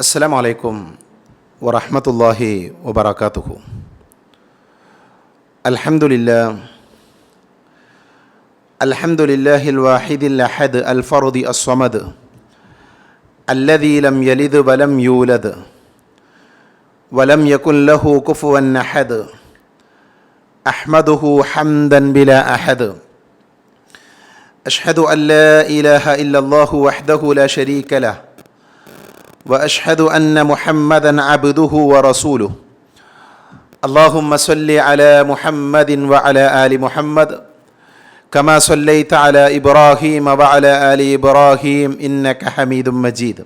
السلام عليكم ورحمة الله وبركاته. الحمد لله. الحمد لله الواحد الأحد الفرد الصمد الذي لم يلد ولم يولد ولم يكن له كفوا أحد. أحمده حمدا بلا أحد. أشهد أن لا إله إلا الله وحده لا شريك له. واشهد ان محمدا عبده ورسوله اللهم صل على محمد وعلى ال محمد كما صليت على ابراهيم وعلى ال ابراهيم انك حميد مجيد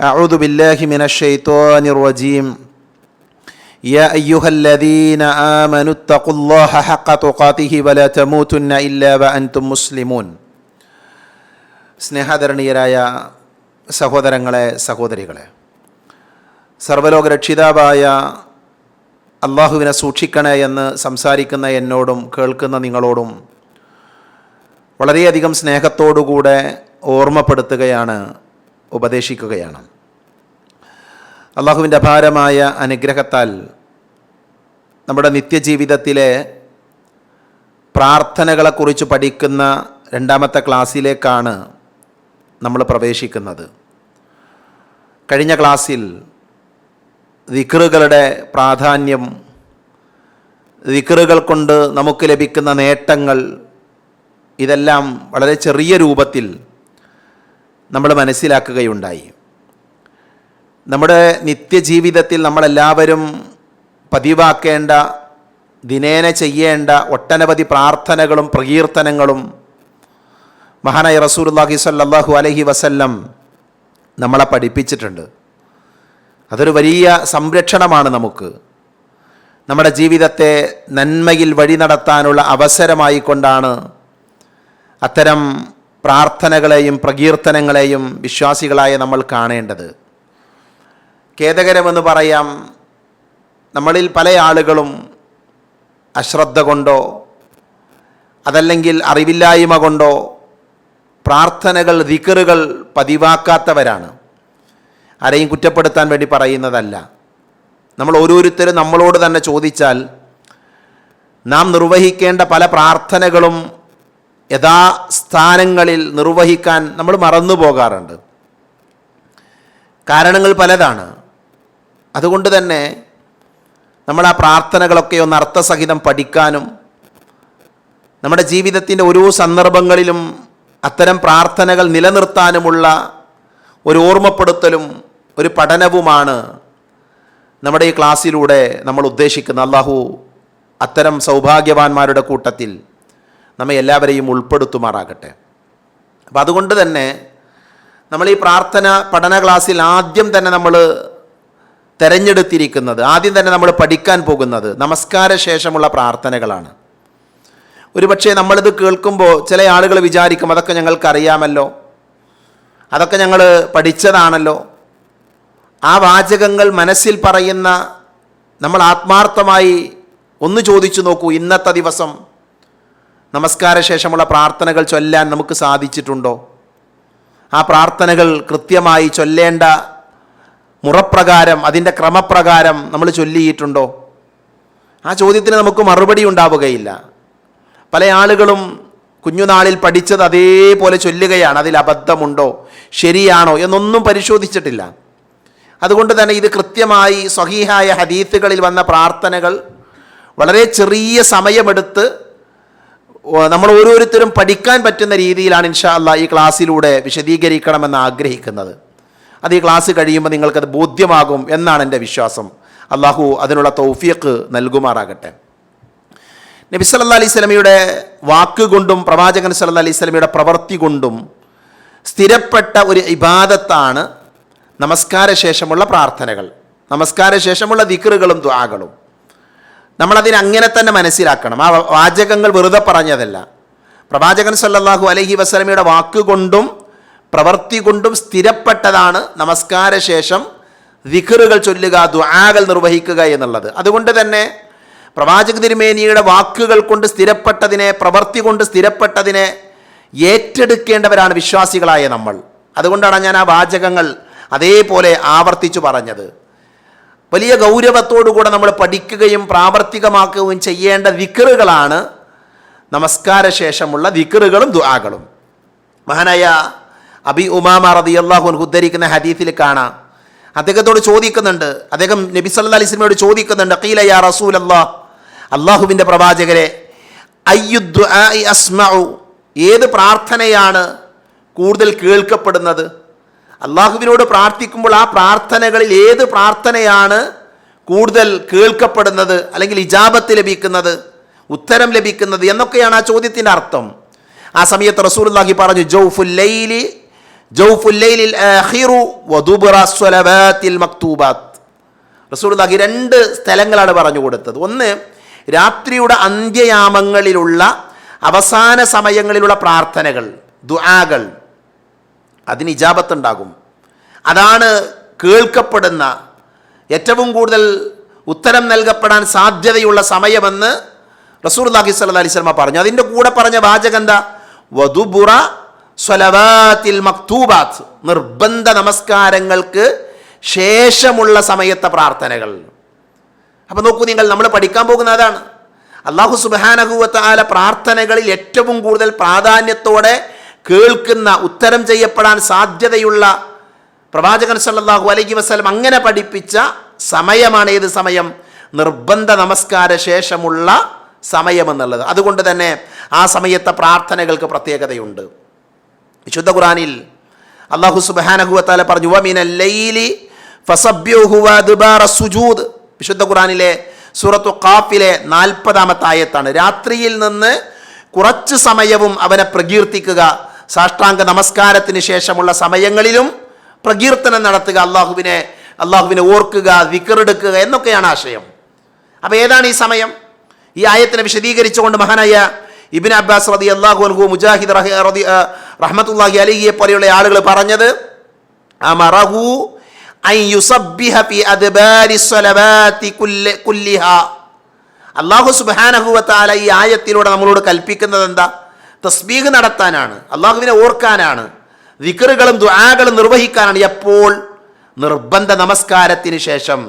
اعوذ بالله من الشيطان الرجيم يا ايها الذين امنوا اتقوا الله حق تقاته ولا تموتن الا وانتم مسلمون സ്നേഹാദരണീയരായ സഹോദരങ്ങളെ സഹോദരികളെ. സർവലോകരക്ഷിതാവായ അള്ളാഹുവിനെ സൂക്ഷിക്കണേ എന്ന് സംസാരിക്കുന്ന എന്നോടും കേൾക്കുന്ന നിങ്ങളോടും വളരെയധികം സ്നേഹത്തോടുകൂടെ ഓർമ്മപ്പെടുത്തുകയാണ് ഉപദേശിക്കുകയാണ്. അള്ളാഹുവിന്റെ അപാരമായ അനുഗ്രഹത്താൽ നമ്മുടെ നിത്യജീവിതത്തിലെ പ്രാർത്ഥനകളെക്കുറിച്ച് പഠിക്കുന്ന രണ്ടാമത്തെ ക്ലാസ്സിലേക്കാണ് നമ്മൾ പ്രവേശിക്കുന്നത്. കഴിഞ്ഞ ക്ലാസ്സിൽ ദിക്റുകളുടെ പ്രാധാന്യം ദിക്റുകൾ കൊണ്ട് നമുക്ക് ലഭിക്കുന്ന നേട്ടങ്ങൾ ഇതെല്ലാം വളരെ ചെറിയ രൂപത്തിൽ നമ്മൾ മനസ്സിലാക്കുകയുണ്ടായി. നമ്മുടെ നിത്യജീവിതത്തിൽ നമ്മളെല്ലാവരും പതിവാക്കേണ്ട ദിനേന ചെയ്യേണ്ട ഒട്ടനവധി പ്രാർത്ഥനകളും പ്രകീർത്തനങ്ങളും മഹാനായ റസൂലുള്ളാഹി സല്ലാഹു അലഹി വസല്ലം നമ്മളെ പഠിപ്പിച്ചിട്ടുണ്ട്. അതൊരു വലിയ സംരക്ഷണമാണ് നമുക്ക്. നമ്മുടെ ജീവിതത്തെ നന്മയിൽ വഴി നടത്താനുള്ള അവസരമായി കൊണ്ടാണ് അത്തരം പ്രാർത്ഥനകളെയും പ്രകീർത്തനങ്ങളെയും വിശ്വാസികളായ നമ്മൾ കാണേണ്ടത്. ഖേദകരമെന്ന് പറയാം നമ്മളിൽ പല ആളുകളും അശ്രദ്ധ കൊണ്ടോ അതല്ലെങ്കിൽ അറിവില്ലായ്മ കൊണ്ടോ പ്രാർത്ഥനകൾ ദിക്കറുകൾ പതിവാക്കാത്തവരാണ്. ആരെയും കുറ്റപ്പെടുത്താൻ വേണ്ടി പറയുന്നതല്ല. നമ്മൾ ഓരോരുത്തരും നമ്മളോട് തന്നെ ചോദിച്ചാൽ നാം നിർവഹിക്കേണ്ട പല പ്രാർത്ഥനകളും യഥാസ്ഥാനങ്ങളിൽ നിർവഹിക്കാൻ നമ്മൾ മറന്നു പോകാറുണ്ട്. കാരണങ്ങൾ പലതാണ്. അതുകൊണ്ട് തന്നെ നമ്മൾ ആ പ്രാർത്ഥനകളൊക്കെ ഒന്ന് അർത്ഥസഹിതം പഠിക്കാനും നമ്മുടെ ജീവിതത്തിന്റെ ഓരോ സന്ദർഭങ്ങളിലും അത്തരം പ്രാർത്ഥനകൾ നിലനിർത്താനുമുള്ള ഒരു ഓർമ്മപ്പെടുത്തലും ഒരു പഠനവുമാണ് നമ്മുടെ ഈ ക്ലാസ്സിലൂടെ നമ്മൾ ഉദ്ദേശിക്കുന്നത്. അള്ളാഹു അത്തരം സൗഭാഗ്യവാന്മാരുടെ കൂട്ടത്തിൽ നമ്മെ എല്ലാവരെയും ഉൾപ്പെടുത്തുമാറാകട്ടെ. അപ്പം അതുകൊണ്ട് തന്നെ നമ്മൾ ഈ പ്രാർത്ഥന പഠന ക്ലാസ്സിൽ ആദ്യം തന്നെ നമ്മൾ തിരഞ്ഞെടുത്തിരിക്കുന്നത് ആദ്യം തന്നെ നമ്മൾ പഠിക്കാൻ പോകുന്നത് നമസ്കാര ശേഷമുള്ള പ്രാർത്ഥനകളാണ്. ഒരുപക്ഷെ നമ്മളിത് കേൾക്കുമ്പോൾ ചില ആളുകൾ വിചാരിക്കും അതൊക്കെ ഞങ്ങൾക്കറിയാമല്ലോ. അതൊക്കെ ഞങ്ങൾ പഠിച്ചതാണല്ലോ. ആ വാചകങ്ങൾ മനസ്സിൽ പറയുന്ന നമ്മൾ ആത്മാർത്ഥമായി ഒന്ന് ചോദിച്ചു നോക്കൂ ഇന്നത്തെ ദിവസം നമസ്കാര ശേഷമുള്ള പ്രാർത്ഥനകൾ ചൊല്ലാൻ നമുക്ക് സാധിച്ചിട്ടുണ്ടോ? ആ പ്രാർത്ഥനകൾ കൃത്യമായി ചൊല്ലേണ്ട മുറപ്രകാരം അതിന്റെ ക്രമപ്രകാരം നമ്മൾ ചൊല്ലിയിട്ടുണ്ടോ? ആ ചോദ്യത്തിന് നമുക്ക് മറുപടി ഉണ്ടാവുകയില്ല. പല ആളുകളും കുഞ്ഞുനാളിൽ പഠിച്ചത് അതേപോലെ ചൊല്ലുകയാണ് അതിൽ അബദ്ധമുണ്ടോ ശരിയാണോ എന്നൊന്നും പരിശോധിച്ചിട്ടില്ല. അതുകൊണ്ട് തന്നെ ഇത് കൃത്യമായി സ്വഹീഹായ ഹദീത്തുകളിൽ വന്ന പ്രാർത്ഥനകൾ വളരെ ചെറിയ സമയമെടുത്ത് നമ്മൾ ഓരോരുത്തരും പഠിക്കാൻ പറ്റുന്ന രീതിയിലാണ് ഇൻഷാ അല്ലാ ഈ ക്ലാസ്സിലൂടെ വിശദീകരിക്കണമെന്ന് ആഗ്രഹിക്കുന്നത്. അത് ഈ ക്ലാസ് കഴിയുമ്പോൾ നിങ്ങൾക്കത് ബോധ്യമാകും എന്നാണ് എന്റെ വിശ്വാസം. അള്ളാഹു അതിനുള്ള തൗഫിയക്ക് നൽകുമാറാകട്ടെ. നബി സല്ലാ അലൈഹി സ്വലമിയുടെ വാക്കുകൊണ്ടും പ്രവാചകൻ സല്ല അലൈഹി സ്വലമിയുടെ പ്രവൃത്തി കൊണ്ടും സ്ഥിരപ്പെട്ട ഒരു ഇബാദത്താണ് നമസ്കാര ശേഷമുള്ള പ്രാർത്ഥനകൾ നമസ്കാര ശേഷമുള്ള ദിക്റുകളും ദ്വാകളും നമ്മളതിനെ അങ്ങനെ തന്നെ മനസ്സിലാക്കണം. ആ വാചകങ്ങൾ വെറുതെ പറഞ്ഞതല്ല. പ്രവാചകൻ സല്ലാഹു അലഹി വസ്ലമയുടെ വാക്കുകൊണ്ടും പ്രവൃത്തി കൊണ്ടും സ്ഥിരപ്പെട്ടതാണ് നമസ്കാര ശേഷം ദിഖറുകൾ ചൊല്ലുക ദ്വാകൾ നിർവഹിക്കുക എന്നുള്ളത്. അതുകൊണ്ട് തന്നെ പ്രവാചക തിരുമേനിയുടെ വാക്കുകൾ കൊണ്ട് സ്ഥിരപ്പെട്ടതിനെ പ്രവൃത്തി കൊണ്ട് സ്ഥിരപ്പെട്ടതിനെ ഏറ്റെടുക്കേണ്ടവരാണ് വിശ്വാസികളായ നമ്മൾ. അതുകൊണ്ടാണ് ഞാൻ ആ വാചകങ്ങൾ അതേപോലെ ആവർത്തിച്ചു പറഞ്ഞത്. വലിയ ഗൗരവത്തോടുകൂടെ നമ്മൾ പഠിക്കുകയും പ്രാവർത്തികമാക്കുകയും ചെയ്യേണ്ട വിക്കറുകളാണ് നമസ്കാര ശേഷമുള്ള വിക്കറുകളും ദുആകളും. മഹാനായ അബി ഉമാമ റതിയല്ലാഹുൻ ഉദ്ധരിക്കുന്ന ഹദീഫിൽ കാണാം. അദ്ദേഹത്തോട് ചോദിക്കുന്നുണ്ട്. അദ്ദേഹം നബി സല്ല അലൈഹി സ്വലമയോട് ചോദിക്കുന്നുണ്ട്. ഖീല യാ റസൂലല്ലാഹ് അള്ളാഹുവിന്റെ പ്രവാചകരെ അയ്യുദ്ദു അസ്മഉ ഏത് പ്രാർത്ഥനയാണ് കൂടുതൽ കേൾക്കപ്പെടുന്നത്? അള്ളാഹുവിനോട് പ്രാർത്ഥിക്കുമ്പോൾ ആ പ്രാർത്ഥനകളിൽ ഏത് പ്രാർത്ഥനയാണ് കൂടുതൽ കേൾക്കപ്പെടുന്നത്? അല്ലെങ്കിൽ ഇജാബത്ത് ലഭിക്കുന്നത് ഉത്തരം ലഭിക്കുന്നത് എന്നൊക്കെയാണ് ആ ചോദ്യത്തിന്റെ അർത്ഥം. ആ സമയത്ത് റസൂലുള്ളാഹി പറഞ്ഞു ജൗഫുൽ ലൈലി ജൗഫുൽ ലൈലിൽ ആഖിറു വദുബറ സ്വലവാത്തിൽ മക്തൂബാത്ത് റസൂലുള്ളാഹി രണ്ട് സ്ഥലങ്ങളാണ് പറഞ്ഞു കൊടുത്തത്. ഒന്ന് രാത്രിയുടെ അന്ത്യയാമങ്ങളിലുള്ള അവസാന സമയങ്ങളിലുള്ള പ്രാർത്ഥനകൾ ദുആകൾ അതിന് ഇജാബത്തുണ്ടാകും. അതാണ് കേൾക്കപ്പെടുന്ന ഏറ്റവും കൂടുതൽ ഉത്തരം നൽകപ്പെടാൻ സാധ്യതയുള്ള സമയമെന്ന് റസൂർലാഹി സല്ല അലൈഹി സ്വലമ പറഞ്ഞു. അതിന്റെ കൂടെ പറഞ്ഞ വാചകം എന്താ വധുബുറ സ്വലവാത്തിൽ മക്തൂബാത്ത് നിർബന്ധ നമസ്കാരങ്ങൾക്ക് ശേഷമുള്ള സമയത്തെ പ്രാർത്ഥനകൾ. അപ്പം നോക്കൂ നിങ്ങൾ നമ്മൾ പഠിക്കാൻ പോകുന്ന അതാണ്. അള്ളാഹു സുബാനഹുവത്താല പ്രാർത്ഥനകളിൽ ഏറ്റവും കൂടുതൽ പ്രാധാന്യത്തോടെ കേൾക്കുന്ന ഉത്തരം ചെയ്യപ്പെടാൻ സാധ്യതയുള്ള പ്രവാചകൻ സല്ലാഹു അലൈഹി വസ്ലം അങ്ങനെ പഠിപ്പിച്ച സമയമാണ് ഏത് സമയം? നിർബന്ധ നമസ്കാര ശേഷമുള്ള സമയമെന്നുള്ളത്. അതുകൊണ്ട് തന്നെ ആ സമയത്തെ പ്രാർത്ഥനകൾക്ക് പ്രത്യേകതയുണ്ട്. വിശുദ്ധ ഖുറാനിൽ അള്ളാഹു സുബാനഹുവത്താല പറഞ്ഞു വമിനൽ ലൈലി സുജൂദ്. വിശുദ്ധ ഖുറാനിലെ സൂറത്തു കാപ്പിലെ നാൽപ്പതാമത്തെ ആയത്താണ്. രാത്രിയിൽ നിന്ന് കുറച്ച് സമയവും അവനെ പ്രകീർത്തിക്കുക. സാഷ്ടാംഗ നമസ്കാരത്തിന് ശേഷമുള്ള സമയങ്ങളിലും പ്രകീർത്തനം നടത്തുക. അള്ളാഹുവിനെ അള്ളാഹുവിനെ ഓർക്കുക വിക്കറെടുക്കുക എന്നൊക്കെയാണ് ആശയം. അപ്പോൾ ഏതാണ് ഈ സമയം? ഈ ആയത്തിനെ വിശദീകരിച്ചുകൊണ്ട് മഹാനായ ഇബിൻ അബ്ബാസ് റതി അള്ളാഹു അൻഹു മുജാഹിദ് റഹ്മത്തുല്ലാഹി അലിഹിയെ പോലെയുള്ള ആളുകൾ പറഞ്ഞത് അമറഹു അള്ളാഹു സുബ്ഹാനഹു വതആല ഈ ആയത്തിലൂടെ നമ്മളോട് കൽപ്പിക്കുന്നത് എന്താ? തസ്ബീഹ് നടത്താനാണ് അള്ളാഹുവിനെ ഓർക്കാനാണ് വിക്റുകളും ദുആകളും നിർവഹിക്കാനാണ് എപ്പോൾ? നിർബന്ധ നമസ്കാരത്തിന് ശേഷം.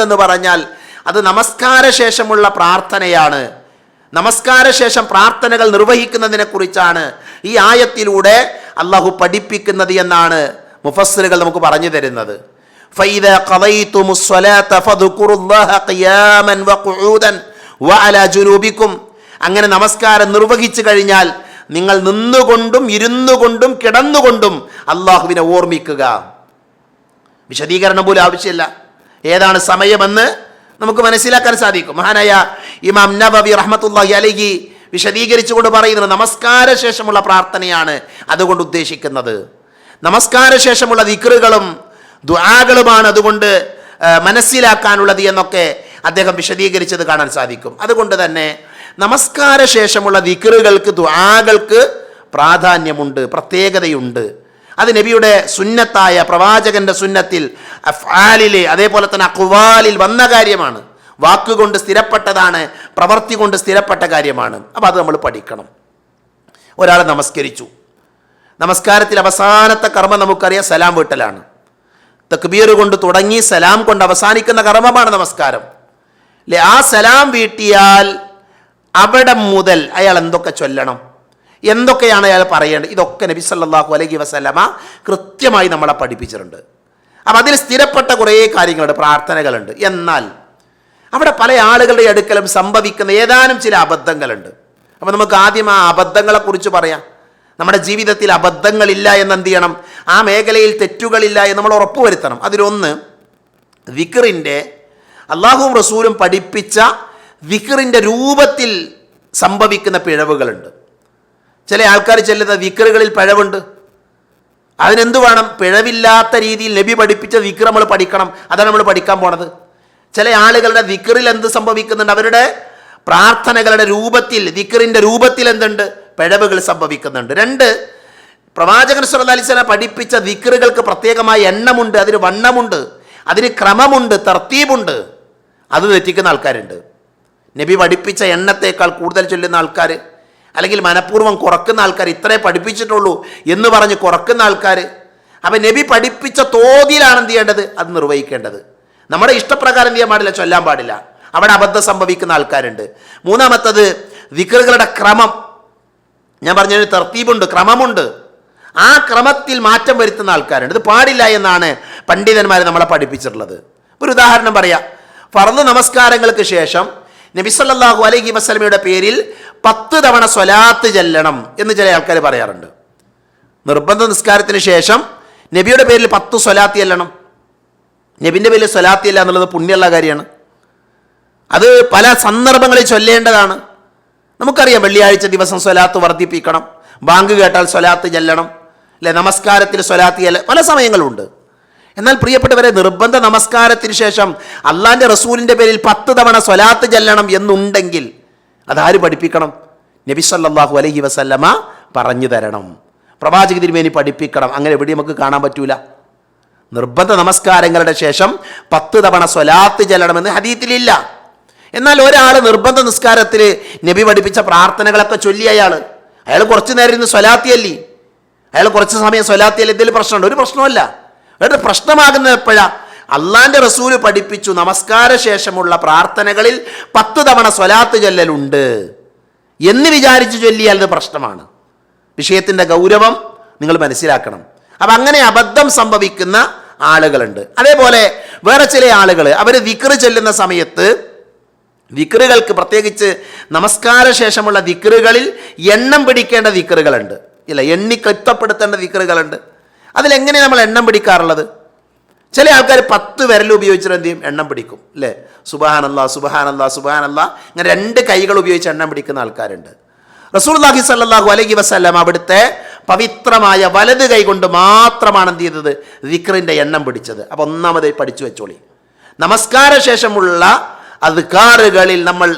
എന്ന് പറഞ്ഞാൽ അത് നമസ്കാര ശേഷമുള്ള പ്രാർത്ഥനയാണ്. നമസ്കാര ശേഷം പ്രാർത്ഥനകൾ നിർവഹിക്കുന്നതിനെ കുറിച്ചാണ് ഈ ആയത്തിലൂടെ അള്ളാഹു പഠിപ്പിക്കുന്നത് എന്നാണ് മുഫസ്സിലുകൾ നമുക്ക് പറഞ്ഞു തരുന്നത് فإذا قضيتم الصلاة فاذكروا الله قياما وقعودا وعلى جنوبكم അങ്ങനെ നമസ്കാരം നിർവഹിച്ചു കഴിഞ്ഞാൽ നിങ്ങൾ നിന്നുകൊണ്ടും ഇരുന്നു കൊണ്ടും കിടന്നുകൊണ്ടും അള്ളാഹുവിനെ ഓർമ്മിക്കുക വിശദീകരണം പോലും ആവശ്യമില്ല ഏതാണ് സമയമെന്ന് നമുക്ക് മനസ്സിലാക്കാൻ സാധിക്കും. മഹാനായ ഇമാം നബബി റഹ്മത്തുല്ലാഹി അലഹി വിശദീകരിച്ചുകൊണ്ട് പറയുന്നത് നമസ്കാര ശേഷമുള്ള പ്രാർത്ഥനയാണ് അതുകൊണ്ട് ഉദ്ദേശിക്കുന്നത്. നമസ്കാര ശേഷമുള്ള ദിക്റുകളും ദുആകളുമാണ് അതുകൊണ്ട് മനസ്സിലാക്കാനുള്ളത് എന്നൊക്കെ അദ്ദേഹം വിശദീകരിച്ചത് കാണാൻ സാധിക്കും. അതുകൊണ്ട് തന്നെ നമസ്കാര ശേഷമുള്ള ദിക്റുകൾക്ക് ദുആകൾക്ക് പ്രാധാന്യമുണ്ട് പ്രത്യേകതയുണ്ട്. അത് നബിയുടെ സുന്നത്തായ പ്രവാചകന്റെ സുന്നത്തിൽ അഫാലിലെ അതേപോലെ തന്നെ അക്വാലിൽ വന്ന കാര്യമാണ്. വാക്കുകൊണ്ട് സ്ഥിരപ്പെട്ടതാണ് പ്രവൃത്തി കൊണ്ട് സ്ഥിരപ്പെട്ട കാര്യമാണ്. അപ്പോൾ അത് നമ്മൾ പഠിക്കണം. ഒരാൾ നമസ്കരിച്ചു. നമസ്കാരത്തിൽ അവസാനത്തെ കർമ്മം നമുക്കറിയാം സലാം വീട്ടലാണ്. തക്ബീർ കൊണ്ട് തുടങ്ങി സലാം കൊണ്ട് അവസാനിക്കുന്ന കർമ്മമാണ് നമസ്കാരം. അല്ലെ ആ സലാം വീട്ടിയാൽ അവിടെ മുതൽ അയാൾ എന്തൊക്കെ ചൊല്ലണം? എന്തൊക്കെയാണ് അയാൾ പറയേണ്ടത്? ഇതൊക്കെ നബി സല്ലാഹു അലൈഹി വസ്ലമ കൃത്യമായി നമ്മളെ പഠിപ്പിച്ചിട്ടുണ്ട്. അപ്പം അതിൽ സ്ഥിരപ്പെട്ട കുറേ കാര്യങ്ങളുണ്ട് പ്രാർത്ഥനകളുണ്ട്. എന്നാൽ അവിടെ പല ആളുകളുടെ അടുക്കലും സംഭവിക്കുന്ന ഏതാനും ചില അബദ്ധങ്ങളുണ്ട്. അപ്പം നമുക്ക് ആദ്യം ആ അബദ്ധങ്ങളെക്കുറിച്ച് പറയാം. നമ്മുടെ ജീവിതത്തിൽ അബദ്ധങ്ങളില്ല എന്ന് എന്ത് ചെയ്യണം? ആ മേഖലയിൽ തെറ്റുകളില്ല എന്ന് നമ്മൾ ഉറപ്പുവരുത്തണം. അതിലൊന്ന് വിക്റിന്റെ അള്ളാഹുവും റസൂലും പഠിപ്പിച്ച വിക്റിന്റെ രൂപത്തിൽ സംഭവിക്കുന്ന പിഴവുകളുണ്ട്. ചില ആൾക്കാർ ചെല്ലുന്ന വിക്റുകളിൽ പിഴവുണ്ട്. അതിനെന്ത് വേണം? പിഴവില്ലാത്ത രീതിയിൽ നബി പഠിപ്പിച്ച വിക്ര നമ്മൾ പഠിക്കണം. അതാണ് നമ്മൾ പഠിക്കാൻ പോണത്. ചില ആളുകളുടെ വിക്റിൽ എന്ത് സംഭവിക്കുന്നുണ്ട്? അവരുടെ പ്രാർത്ഥനകളുടെ രൂപത്തിൽ വിക്റിന്റെ രൂപത്തിൽ എന്തുണ്ട്? പിഴവുകൾ സംഭവിക്കുന്നുണ്ട്. രണ്ട് പ്രവാചകൻ വസല്ലം പഠിപ്പിച്ച വിക്റുകൾക്ക് പ്രത്യേകമായ എണ്ണമുണ്ട് അതിന് വണ്ണമുണ്ട് അതിന് ക്രമമുണ്ട് തർത്തീബുണ്ട്. അത് തെറ്റിക്കുന്ന ആൾക്കാരുണ്ട്. നബി പഠിപ്പിച്ച എണ്ണത്തേക്കാൾ കൂടുതൽ ചൊല്ലുന്ന ആൾക്കാർ അല്ലെങ്കിൽ മനഃപൂർവം കുറക്കുന്ന ആൾക്കാർ ഇത്രേ പഠിപ്പിച്ചിട്ടുള്ളൂ എന്ന് പറഞ്ഞ് കുറക്കുന്ന ആൾക്കാർ. അപ്പം നബി പഠിപ്പിച്ച തോതിലാണ് എന്ത് ചെയ്യേണ്ടത്? അത് നിർവഹിക്കേണ്ടത്. നമ്മുടെ ഇഷ്ടപ്രകാരം എന്ത് ചെയ്യാൻ പാടില്ല? ചൊല്ലാൻ പാടില്ല. അവിടെ അബദ്ധം സംഭവിക്കുന്ന ആൾക്കാരുണ്ട്. മൂന്നാമത്തത് വിക്രുകളുടെ ക്രമം. ഞാൻ പറഞ്ഞൊരു തർത്തീബുണ്ട് ക്രമമുണ്ട്. ആ ക്രമത്തിൽ മാറ്റം വരുത്തുന്ന ആൾക്കാരുണ്ട്. ഇത് പാടില്ല എന്നാണ് പണ്ഡിതന്മാർ നമ്മളെ പഠിപ്പിച്ചിട്ടുള്ളത്. ഒരു ഉദാഹരണം പറയാം. ഫർദ് നമസ്കാരങ്ങൾക്ക് ശേഷം നബിസല്ലാഹു അലൈഹി വസ്ലമയുടെ പേരിൽ പത്ത് തവണ സ്വലാത്ത് ചെല്ലണം എന്ന് ചില ആൾക്കാർ പറയാറുണ്ട്. നിർബന്ധ നിസ്കാരത്തിന് ശേഷം നബിയുടെ പേരിൽ പത്ത് സ്വലാത്തി ചെല്ലണം. നബിന്റെ പേരിൽ സ്വലാത്തി അല്ല എന്നുള്ളത് പുണ്യമുള്ള കാര്യമാണ്. അത് പല സന്ദർഭങ്ങളിൽ ചൊല്ലേണ്ടതാണ്. നമുക്കറിയാം വെള്ളിയാഴ്ച ദിവസം സ്വലാത്ത് വർദ്ധിപ്പിക്കണം. ബാങ്ക് കേട്ടാൽ സ്വലാത്ത് ചെല്ലണം. അല്ലെ നമസ്കാരത്തിൽ സ്വലാത്ത് ചെല്ല പല സമയങ്ങളുണ്ട്. എന്നാൽ പ്രിയപ്പെട്ടവരെ നിർബന്ധ നമസ്കാരത്തിന് ശേഷം അള്ളാന്റെ റസൂലിന്റെ പേരിൽ പത്ത് തവണ സ്വലാത്ത് ചെല്ലണം എന്നുണ്ടെങ്കിൽ അതാര് പഠിപ്പിക്കണം? നബി സല്ലല്ലാഹു അലൈഹി വസല്ലമ പറഞ്ഞു തരണം. പ്രവാചക തിരുമേനി പഠിപ്പിക്കണം. അങ്ങനെ എവിടെ നമുക്ക് കാണാൻ പറ്റൂല. നിർബന്ധ നമസ്കാരങ്ങളുടെ ശേഷം പത്ത് തവണ സ്വലാത്ത് ചെല്ലണമെന്ന് ഹദീത്തിലില്ല. എന്നാൽ ഒരാൾ നിർബന്ധ നിസ്കാരത്തിൽ നബി പഠിപ്പിച്ച പ്രാർത്ഥനകളൊക്കെ ചൊല്ലി അയാൾ അയാൾ കുറച്ച് നേരം ഇരുന്ന് സ്വലാത്തിയല്ലേ അയാൾ കുറച്ച് സമയം സ്വലാത്തിയല്ലേ എന്തെങ്കിലും പ്രശ്നമുണ്ട്. ഒരു പ്രശ്നമല്ല ഒരു പ്രശ്നമാകുന്ന എപ്പോഴാ അള്ളാന്റെ റസൂൽ പഠിപ്പിച്ചു നമസ്കാര ശേഷമുള്ള പ്രാർത്ഥനകളിൽ പത്ത് തവണ സ്വലാത്ത് ചൊല്ലലുണ്ട് എന്ന് വിചാരിച്ച് ചൊല്ലിയാൽ അത് പ്രശ്നമാണ്. വിഷയത്തിന്റെ ഗൗരവം നിങ്ങൾ മനസ്സിലാക്കണം. അപ്പം അങ്ങനെ അബദ്ധം സംഭവിക്കുന്ന ആളുകളുണ്ട്. അതേപോലെ വേറെ ചില ആളുകൾ അവർ വിക്റ് ചെല്ലുന്ന സമയത്ത് വിക്റുകൾക്ക് പ്രത്യേകിച്ച് നമസ്കാര ശേഷമുള്ള വിക്റുകളിൽ എണ്ണം പിടിക്കേണ്ട വിക്റുകളുണ്ട് ഇല്ല എണ്ണി കൃത്യപ്പെടുത്തേണ്ട വിക്റുകളുണ്ട് അതിലെങ്ങനെ നമ്മൾ എണ്ണം പിടിക്കാറുള്ളത്? ചില ആൾക്കാർ പത്ത് വിരൽ ഉപയോഗിച്ചിട്ട് എന്ത് ചെയ്യും? എണ്ണം പിടിക്കും അല്ലേ? സുബാനല്ലാ സുബാനല്ലാ സുബാനല്ലാ ഇങ്ങനെ രണ്ട് കൈകൾ ഉപയോഗിച്ച് എണ്ണം പിടിക്കുന്ന ആൾക്കാരുണ്ട്. റസൂൽ അള്ളാഹി സല്ലാഹു അലൈഹി വസ്ല്ലാം അവിടുത്തെ പവിത്രമായ വലത് കൈ കൊണ്ട് മാത്രമാണ് എന്ത് ചെയ്തത്? വിക്രിന്റെ എണ്ണം പിടിച്ചത്. അപ്പോൾ ഒന്നാമതായി പഠിച്ചു വെച്ചോളി. നമസ്കാര ശേഷമുള്ള അധികാറുകളിൽ നമ്മൾ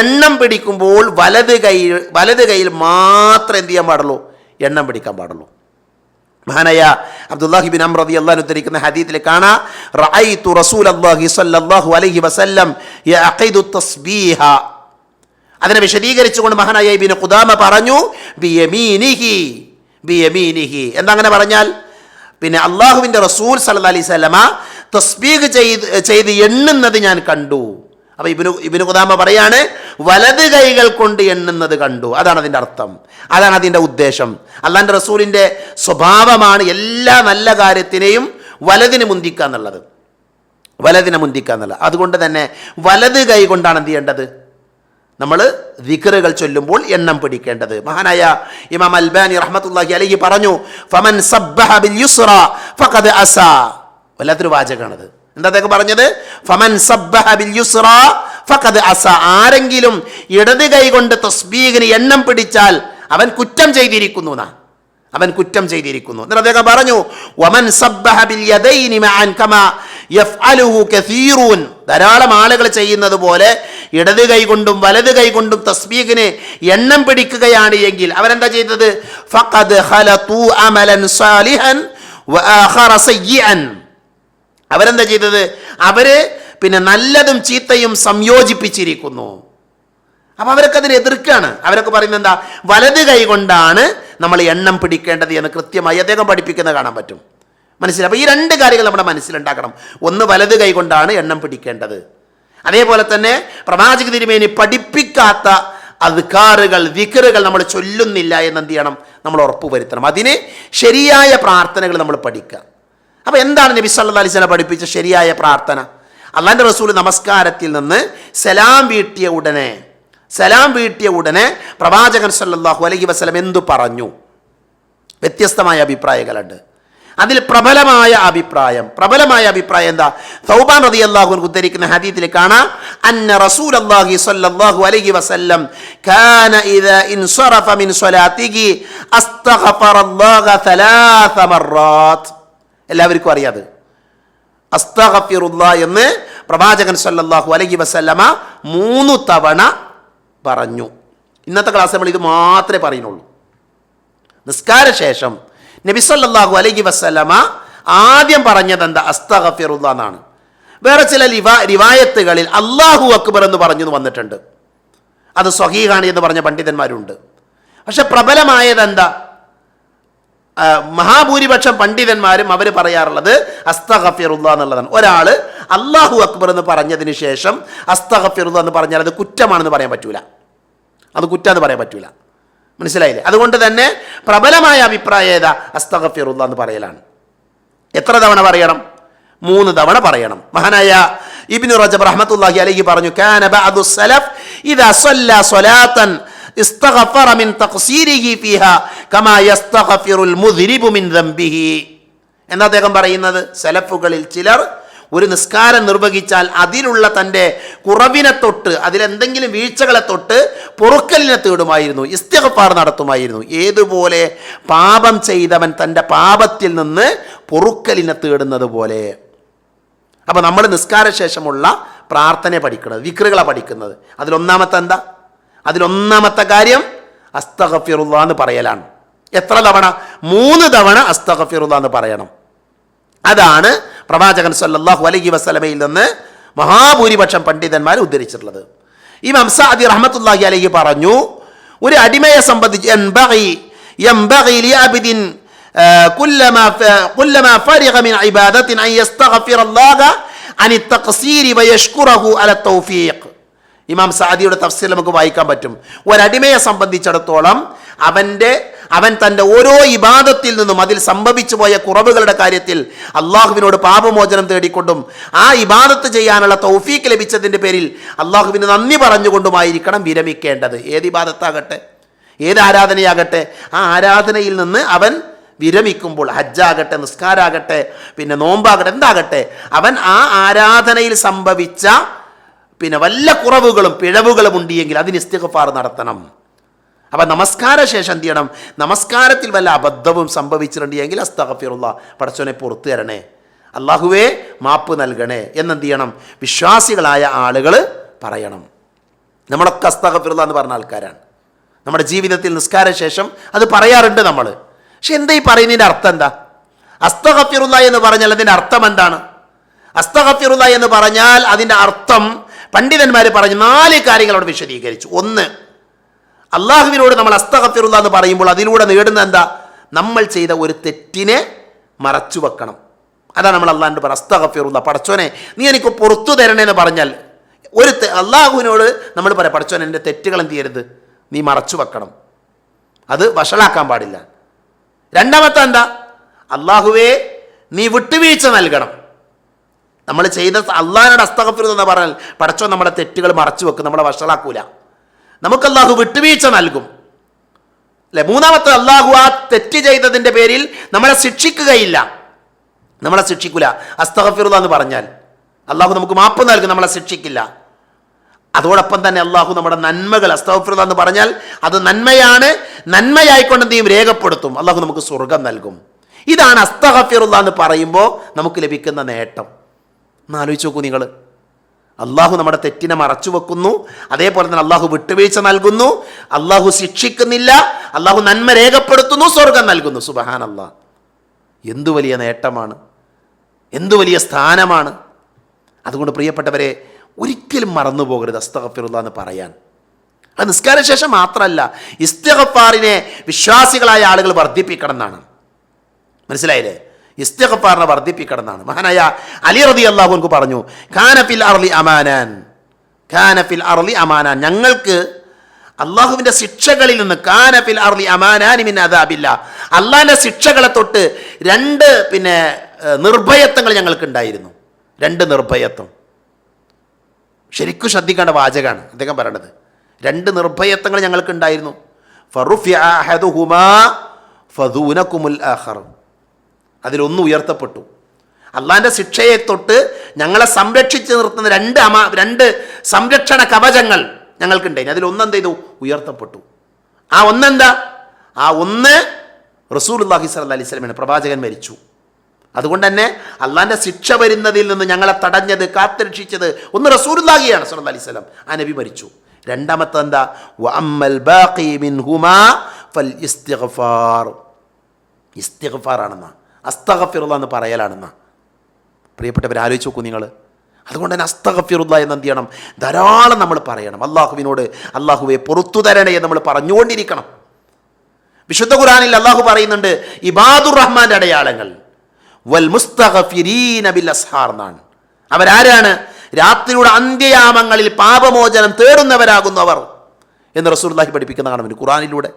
എണ്ണം പിടിക്കുമ്പോൾ വലത് കൈ വലത് കൈയിൽ മാത്രം എന്ത് ചെയ്യാൻ പാടുള്ളൂ? എണ്ണം പിടിക്കാൻ പാടുള്ളൂ. മഹാനായ അബ്ദുല്ലാഹി ബിൻ അമ്ര റളിയല്ലാഹു ഉദ്ധരിക്കുന്ന ഹദീത്തിൽ കാണാം റഅയ്തു അലൈഹി വസല്ലം യഅഖിദു അതിനെ വിശദീകരിച്ചുകൊണ്ട് മഹാനായ ഇബ്നു ഖുദാമ പറഞ്ഞു ബിയമീനിഹി എന്താ അങ്ങനെ പറഞ്ഞാൽ പിന്നെ അള്ളാഹുവിന്റെ റസൂൽ സല്ലല്ലാഹു അലൈഹി വസല്ലമ തസ്ബീഹ് ചെയ്ത് ചെയ്ത് എണ്ണുന്നത് ഞാൻ കണ്ടു. അപ്പോൾ ഇബിനു ഇബിനു ഖുദാമ പറയാണ് വലത് കൈകൾ കൊണ്ട് എണ്ണുന്നത് കണ്ടു. അതാണ് അതിന്റെ അർത്ഥം. അതാണ് അതിന്റെ ഉദ്ദേശം. അള്ളാന്റെ റസൂലിന്റെ സ്വഭാവമാണ് എല്ലാ നല്ല കാര്യത്തിനെയും വലതിന് മുന്തിക്കുക എന്നുള്ളത്. വലതിനെ മുന്തിക്കുക എന്നുള്ളത്. അതുകൊണ്ട് തന്നെ വലത് കൈ കൊണ്ടാണ് എന്ത് ചെയ്യേണ്ടത്? നമ്മൾ ദിക്കറുകൾ ചൊല്ലുമ്പോൾ എണ്ണം പിടിക്കേണ്ടത്. മഹാനായ ഇമാം അൽബാനി റഹ്മത്തുള്ളാഹി അലഹി പറഞ്ഞു ഫമൻ സബ്ബഹ ബിൽ യുസ്റ ഫഖദ് അസ. വല്ലാത്തൊരു വാചകമാണത് എന്താ അദ്ദേഹം പറഞ്ഞത്? ഫമൻ ഫഖദ് അസ. ആരെങ്കിലും ഇടത് കൈ കൊണ്ട് തസ്ബീഹിന് എണ്ണം പിടിച്ചാൽ അവൻ കുറ്റം ചെയ്തിരിക്കുന്നു എന്നാ അവൻ കുറ്റം ചെയ്തിരിക്കുന്നു. എന്നിട്ട് അദ്ദേഹം പറഞ്ഞു വമൻ ധാരാളം ആളുകൾ ചെയ്യുന്നത് പോലെ ഇടത് കൈ കൊണ്ടും വലത് കൈ കൊണ്ടും തസ്ബീഹിന് എണ്ണം പിടിക്കുകയാണ് എങ്കിൽ അവരെന്താ ചെയ്തത്? ഫഖദ് ഖലതു അമലൻ സാലിഹൻ വആഖറ സയ്യിഅൻ. അവരെന്താ ചെയ്തത്? അവർ പിന്നെ നല്ലതും ചീത്തയും സംയോജിപ്പിച്ചിരിക്കുന്നു. അപ്പൊ അവരൊക്കെ അതിനെ എതിർക്കുകയാണ് അവരൊക്കെ പറയുന്നത് എന്താ? വലത് കൈ കൊണ്ടാണ് നമ്മൾ എണ്ണം പിടിക്കേണ്ടത് എന്ന് കൃത്യമായി അദ്ദേഹം പഠിപ്പിക്കുന്നത് കാണാൻ പറ്റും. മനസ്സിലായി? അപ്പോൾ ഈ രണ്ട് കാര്യങ്ങൾ നമ്മുടെ മനസ്സിലുണ്ടാക്കണം ഒന്ന് വലത് കൈ കൊണ്ടാണ് എണ്ണം പിടിക്കേണ്ടത്. അതേപോലെ തന്നെ പ്രവാചക തിരുമേനി പഠിപ്പിക്കാത്ത അധികാറുകൾ വിക്കറുകൾ നമ്മൾ ചൊല്ലുന്നില്ല എന്ന് എന്ത് ചെയ്യണം? നമ്മൾ ഉറപ്പുവരുത്തണം. അതിന് ശരിയായ പ്രാർത്ഥനകൾ നമ്മൾ പഠിക്കുക. അപ്പോൾ എന്താണ് നബി സല്ലാ അലൈഹി സ്വലം പഠിപ്പിച്ച ശരിയായ പ്രാർത്ഥന? അള്ളാന്റെ റസൂൽ നമസ്കാരത്തിൽ നിന്ന് സലാം വീട്ടിയ ഉടനെ സലാം വീട്ടിയ ഉടനെ പ്രവാചകൻ സല്ലാഹു അലൈഹി വസ്ലം എന്തു പറഞ്ഞു? വ്യത്യസ്തമായ അഭിപ്രായങ്ങളുണ്ട്. അതിൽ പ്രബലമായ അഭിപ്രായം പ്രബലമായ അഭിപ്രായം എന്താ? സൗബാൻ റതി അള്ളാഹു ഉദ്ധരിക്കുന്ന ഹദീത്തിൽ കാണാം അന്ന റസൂൽ അള്ളാഹി സല്ലല്ലാഹു അലൈഹി വസല്ലം കാന ഇദാ ഇൻസറഫ മിൻ സ്വലാത്തിഹി അസ്തഗ്ഫറല്ലാഹ സലാസ മർറാത്ത് എല്ലാവർക്കും അറിയാതെ. അസ്തഗ്ഫിറുല്ല എന്ന് പ്രവാചകൻ സല്ലാഹു അലൈഹി വസല്ലമ മൂന്ന് തവണ പറഞ്ഞു. ഇന്നത്തെ ക്ലാസ് നമ്മൾ ഇത് മാത്രമേ പറയുന്നുള്ളൂ. നിസ്കാര ശേഷം നബി സല്ലാഹു അലൈഹി വസല്ലമ ആദ്യം പറഞ്ഞത് എന്താ? അസ്തഗഫിറുല്ല എന്നാണ്. വേറെ ചില ലിവാ റിവായത്തുകളിൽ അള്ളാഹു അക്ബർ എന്ന് പറഞ്ഞു വന്നിട്ടുണ്ട്. അത് സ്വഹീഹാണ് എന്ന് പറഞ്ഞ പണ്ഡിതന്മാരുണ്ട്. പക്ഷെ പ്രബലമായത് എന്താ? മഹാഭൂരിപക്ഷം പണ്ഡിതന്മാരും അവർ പറയാറുള്ളത് അസ്തഗഫിറുല്ല എന്നുള്ളതാണ്. ഒരാൾ അള്ളാഹു അക്ബർ എന്ന് പറഞ്ഞതിന് ശേഷം അസ്തഗഫിറുല്ല എന്ന് പറഞ്ഞാൽ അത് കുറ്റമാണെന്ന് പറയാൻ പറ്റൂല. അത് കുറ്റമെന്ന് പറയാൻ പറ്റൂല. മനസ്സിലായില്ലേ? അതുകൊണ്ട് തന്നെ പ്രബലമായ അഭിപ്രായം ഏതാ? അസ്തഗഫിറുല്ല എന്ന് പറയലാണ്. എത്ര തവണ പറയണം? മൂന്ന് തവണ പറയണം. മഹാനായ ഇബ്നു റജബ് റഹ്മത്തുള്ളാഹി അലഹി പറഞ്ഞു കാനബ അതു സലഫ് ഇദാ സല്ല സ്വലാത്തൻ എന്ന അദ്ദേഹം പറയുന്നത്? സലഫുകളിൽ ചിലർ ഒരു നിസ്കാരം നിർവഹിച്ചാൽ അതിലുള്ള തന്റെ കുറവിനെ തൊട്ട് അതിലെന്തെങ്കിലും വീഴ്ചകളെ തൊട്ട് പൊറുക്കലിനെ തേടുമായിരുന്നു ഇസ്തിഗഫാർ നടത്തുമായിരുന്നു. ഏതുപോലെ പാപം ചെയ്തവൻ തന്റെ പാപത്തിൽ നിന്ന് പൊറുക്കലിനെ തേടുന്നത് പോലെ. അപ്പോൾ നമ്മൾ നിസ്കാര ശേഷമുള്ള പ്രാർത്ഥന പഠിക്കുന്നത് വിക്രുകളെ പഠിക്കുന്നത്. അതിലൊന്നാമത്തെ എന്താ? അതിലൊന്നാമത്തെ കാര്യം അസ്തഗഫിറുള്ള എന്ന് പറയലാണ് എത്ര തവണ മൂന്ന് തവണ അസ്തഗഫിറുള്ള എന്ന് പറയണം അതാണ് പ്രവാചകൻ സല്ലല്ലാഹു അലൈഹി വസല്ലമയിൽ നിന്ന് മഹാഭൂരിപക്ഷം പണ്ഡിതന്മാർ ഉദ്ധരിച്ചിട്ടുള്ളത് ഈ മംസാദി റഹ്മത്തുള്ളാഹി അലൈഹി പറഞ്ഞു ഒരു അടിമയെ സംബന്ധിച്ച് യൻബഗി യൻബഗി ലിഅബ്ദിൻ آه، كلما ف- كلما فرغ من عبادة أن يستغفر الله عن التقصير ويشكره على التوفيق ഇമാം സാദിയുടെ തഫ്സീൽ നമുക്ക് വായിക്കാൻ പറ്റും. ഒരടിമയെ സംബന്ധിച്ചിടത്തോളം അവന്റെ അവൻ തന്റെ ഓരോ ഇബാദത്തിൽ നിന്നും അതിൽ സംഭവിച്ചു പോയ കുറവുകളുടെ കാര്യത്തിൽ അള്ളാഹുവിനോട് പാപമോചനം തേടിക്കൊണ്ടും ആ ഇബാദത്ത് ചെയ്യാനുള്ള തൗഫീക്ക് ലഭിച്ചതിന്റെ പേരിൽ അള്ളാഹുവിന് നന്ദി പറഞ്ഞുകൊണ്ടുമായിരിക്കണം വിരമിക്കേണ്ടത്. ഏത് ഇബാദത്താകട്ടെ? ഏത് ആരാധനയാകട്ടെ? ആ ആരാധനയിൽ നിന്ന് അവൻ വിരമിക്കുമ്പോൾ ഹജ്ജാകട്ടെ നിസ്കാരാകട്ടെ പിന്നെ നോമ്പാകട്ടെ എന്താകട്ടെ അവൻ ആ ആരാധനയിൽ സംഭവിച്ച പിന്നെ വല്ല കുറവുകളും പിഴവുകളും ഉണ്ടെങ്കിൽ അതിന് ഇസ്തിഗ്ഫാർ നടത്തണം. അപ്പം നമസ്കാര ശേഷം എന്ത് ചെയ്യണം? നമസ്കാരത്തിൽ വല്ല അബദ്ധവും സംഭവിച്ചിട്ടുണ്ടെങ്കിൽ അസ്തഗഫിറുള്ള പടച്ചോനെ പുറത്തു തരണേ. അള്ളാഹുവേ മാപ്പ് നൽകണേ. എന്നെന്ത് ചെയ്യണം? വിശ്വാസികളായ ആളുകൾ പറയണം. നമ്മളൊക്കെ അസ്തഗഫിറുള്ള എന്ന് പറഞ്ഞ ആൾക്കാരാണ്. നമ്മുടെ ജീവിതത്തിൽ നിസ്കാര ശേഷം അത് പറയാറുണ്ട് നമ്മൾ പക്ഷെ എന്താ ഈ പറയുന്നതിന്റെ അർത്ഥം എന്താ? അസ്തഗഫിറുള്ള എന്ന് പറഞ്ഞാൽ അതിന്റെ അർത്ഥം എന്താണ്? അസ്തഗഫിറുള്ള എന്ന് പറഞ്ഞാൽ അതിന്റെ അർത്ഥം പണ്ഡിതന്മാർ പറഞ്ഞു നാല് കാര്യങ്ങൾ അവിടെ വിശദീകരിച്ചു. ഒന്ന് അള്ളാഹുവിനോട് നമ്മൾ അസ്തഗഫിറുള്ള എന്ന് പറയുമ്പോൾ അതിലൂടെ നേടുന്ന എന്താ? നമ്മൾ ചെയ്ത ഒരു തെറ്റിനെ മറച്ചു വെക്കണം. അതാണ് നമ്മൾ അള്ളാഹിന്റെ പറ അസ്തഗഫിറുള്ള പടച്ചോനെ നീ എനിക്ക് പുറത്തു തരണേന്ന് പറഞ്ഞാൽ ഒരു അള്ളാഹുവിനോട് നമ്മൾ പറയാം പടച്ചോൻ എന്റെ തെറ്റുകൾ എന്ത് ചെയ്യരുത്? നീ മറച്ചു വെക്കണം. അത് വഷളാക്കാൻ പാടില്ല. രണ്ടാമത്തെ എന്താ? അള്ളാഹുവേ നീ വിട്ടുവീഴ്ച നൽകണം. നമ്മൾ ചെയ്ത അള്ളാഹിനോട് അസ്തഗഫിറുള്ള എന്ന് പറഞ്ഞാൽ പടച്ചോ നമ്മുടെ തെറ്റുകൾ മറച്ചു വെക്കും നമ്മളെ വഷളാക്കൂല. നമുക്ക് അള്ളാഹു വിട്ടുവീഴ്ച നൽകും. അല്ലെ? മൂന്നാമത്തെ അള്ളാഹു ആ തെറ്റ് ചെയ്തതിന്റെ പേരിൽ നമ്മളെ ശിക്ഷിക്കുകയില്ല. നമ്മളെ ശിക്ഷിക്കൂല. അസ്തകഫിറുദ എന്ന് പറഞ്ഞാൽ അള്ളാഹു നമുക്ക് മാപ്പ് നൽകും നമ്മളെ ശിക്ഷിക്കില്ല. അതോടൊപ്പം തന്നെ അള്ളാഹു നമ്മുടെ നന്മകൾ അസ്തഗഫിറുള്ള എന്ന് പറഞ്ഞാൽ അത് നന്മയാണ് നന്മയായിക്കൊണ്ട് എന്തെയും രേഖപ്പെടുത്തും. അള്ളാഹു നമുക്ക് സ്വർഗം നൽകും. ഇതാണ് അസ്തഹഫിറുള്ള എന്ന് പറയുമ്പോൾ നമുക്ക് ലഭിക്കുന്ന നേട്ടം. ഒന്ന് ആലോചിച്ച് നോക്കൂ നിങ്ങൾ. അള്ളാഹു നമ്മുടെ തെറ്റിനെ മറച്ചു വെക്കുന്നു. അതേപോലെ തന്നെ അള്ളാഹു വിട്ടുവീഴ്ച നൽകുന്നു. അള്ളാഹു ശിക്ഷിക്കുന്നില്ല. അള്ളാഹു നന്മ രേഖപ്പെടുത്തുന്നു. സ്വർഗം നൽകുന്നു. സുബഹാൻ അള്ളാഹ് എന്തു വലിയ നേട്ടമാണ്. എന്തു വലിയ സ്ഥാനമാണ്. അതുകൊണ്ട് പ്രിയപ്പെട്ടവരെ ഒരിക്കലും മറന്നു പോകരുത് അസ്തഗഫിറുള്ള എന്ന് പറയാൻ. അത് നിസ്കാര ശേഷം മാത്രമല്ല ഇസ്തഗഫാറിനെ വിശ്വാസികളായ ആളുകൾ വർദ്ധിപ്പിക്കണം എന്നാണ്. മനസ്സിലായില്ലേ? ഇസ്തിഗഫാറിനെ വർദ്ധിപ്പിക്കണം എന്നാണ് മഹാനായ അലി റതി അള്ളാഹുൻക്ക് പറഞ്ഞു ഖാനഫിൽ അർലി അമാനാൻ ഖാനഫിൽ അർലി അമാനാൻ. ഞങ്ങൾക്ക് അള്ളാഹുവിന്റെ ശിക്ഷകളിൽ നിന്ന് കാനഫിൽ അർലി മിൻ അതാബില്ല അള്ളാഹിന്റെ ശിക്ഷകളെ തൊട്ട് രണ്ട് പിന്നെ നിർഭയത്വങ്ങൾ ഞങ്ങൾക്ക് ഉണ്ടായിരുന്നു. രണ്ട് നിർഭയത്വം. ശരിക്കും ശ്രദ്ധിക്കേണ്ട വാചകമാണ് അദ്ദേഹം പറയണത്. രണ്ട് നിർഭയത്വങ്ങൾ ഞങ്ങൾക്കുണ്ടായിരുന്നു ഫറുഫിഅ അഹദുഹുമാ ഫദൂനകുമുൽ ആഖർ അതിലൊന്ന് ഉയർത്തപ്പെട്ടു. അള്ളാന്റെ ശിക്ഷയെ തൊട്ട് ഞങ്ങളെ സംരക്ഷിച്ച് നിർത്തുന്ന രണ്ട് അമ രണ്ട് സംരക്ഷണ കവചങ്ങൾ ഞങ്ങൾക്കുണ്ടായി അതിലൊന്നെന്ത് ചെയ്തു? ഉയർത്തപ്പെട്ടു. ആ ഒന്നെന്താ? ആ ഒന്ന് റസൂൽ അള്ളാഹി സല്ല അലൈഹി സ്വലമിന് പ്രവാചകൻ മരിച്ചു. അതുകൊണ്ട് തന്നെ അള്ളാന്റെ ശിക്ഷ വരുന്നതിൽ നിന്ന് ഞങ്ങളെ തടഞ്ഞത് കാത്തുരക്ഷിച്ചത് ഒന്ന് റസൂലുല്ലാഹിയാണ് സല അലൈഹി സ്വലം ആ നബി മരിച്ചു. രണ്ടാമത്തെ എന്താ വഅമ്മൽ ബാഖി ഫൽ ഇസ്തിഗ്ഫാർ. ഇസ്തിഗ്ഫാറാണെന്ന. അസ്തഗഫിറുള്ള എന്ന് പറയലാണെന്ന്. പ്രിയപ്പെട്ടവർ ആലോചിച്ച് നോക്കൂ നിങ്ങൾ. അതുകൊണ്ട് തന്നെ അസ്തഗഫിറുള്ള എന്ന് എന്ത് ചെയ്യണം? ധാരാളം നമ്മൾ പറയണം. അള്ളാഹുവിനോട് അള്ളാഹുവെ പുറത്തു തരണേ എന്ന് നമ്മൾ പറഞ്ഞുകൊണ്ടിരിക്കണം. വിശുദ്ധ ഖുറാനിൽ അള്ളാഹു പറയുന്നുണ്ട് ഇബാദുർ റഹ്മാന്റെ അടയാളങ്ങൾ. വൽ മുസ്തഗഫിരീന ബിൽ അസ്ഹാർ എന്നാണ്. അവരാരാണ്? രാത്രിയുടെ അന്ത്യയാമങ്ങളിൽ പാപമോചനം തേടുന്നവരാകുന്നവർ എന്ന് റസൂർലാഹി പഠിപ്പിക്കുന്ന കാണുന്നുണ്ട് ഖുറാനിലൂടെ